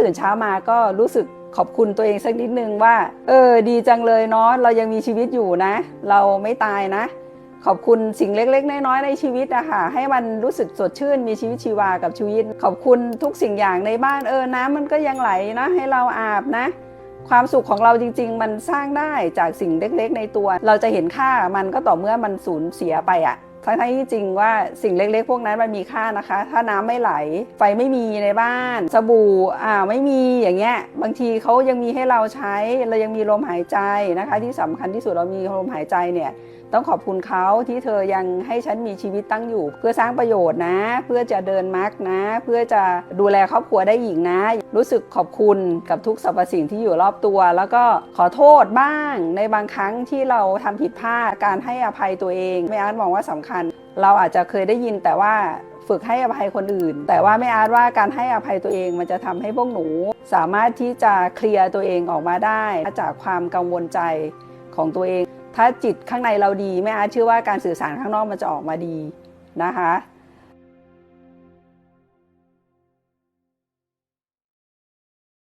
ตื่นเช้ามาก็รู้สึกขอบคุณตัวเองสักนิดนึงว่า เออ ดีจังเลยเนาะเรายังมีชีวิตอยู่นะ เราไม่ตายนะ ขอบคุณสิ่งเล็ก ๆ น้อยๆในชีวิตอะค่ะให้มันรู้สึกสดชื่นมีชีวิตชีวากับชีวิต ขอบคุณทุกสิ่งอย่างในบ้านเออน้ำมันก็ยังไหลนะ ให้เราอาบนะ ความสุขของเราจริง ๆ มันสร้างได้จากสิ่งเล็ก ๆ ในตัว เราจะเห็นค่ามันก็ต่อเมื่อมันสูญเสียไปอะ ทั้งๆที่จริงว่าสิ่งเล็กๆ พวกนั้นมันมีค่านะคะ ถ้าน้ำไม่ไหล ไฟไม่มีในบ้าน สบู่อ่าไม่มีอย่างเงี้ย บางทีเขายังมีให้เราใช้ เรายังมีลมหายใจนะคะ ที่สำคัญที่สุดเรามีลมหายใจเนี่ยต้องขอบคุณเขาที่เธอยังให้ฉันมีชีวิตตั้งอยู่ เพื่อสร้างประโยชน์นะ เพื่อจะเดินมาร์กนะ เพื่อจะดูแลครอบครัวได้หญิงนะ รู้สึกขอบคุณกับทุกสรรพสิ่งที่อยู่รอบตัว แล้วก็ขอโทษบ้างในบางครั้งที่เราทำผิดพลาดการให้อภัยตัวเองไม่อาร์ตมองว่าสำคัญเราอาจจะเคยได้ยินแต่ว่าฝึกให้อภัยคนอื่น แต่ว่าไม่อาจว่าการให้อภัยตัวเองมันจะทำให้พวกหนู สามารถที่จะเคลียร์ตัวเองออกมาได้ จากความกังวลใจของตัวเอง ถ้าจิตข้างในเราดีแม่อาจเชื่อว่าการสื่อสารข้างนอกมันจะออกมาดีนะคะ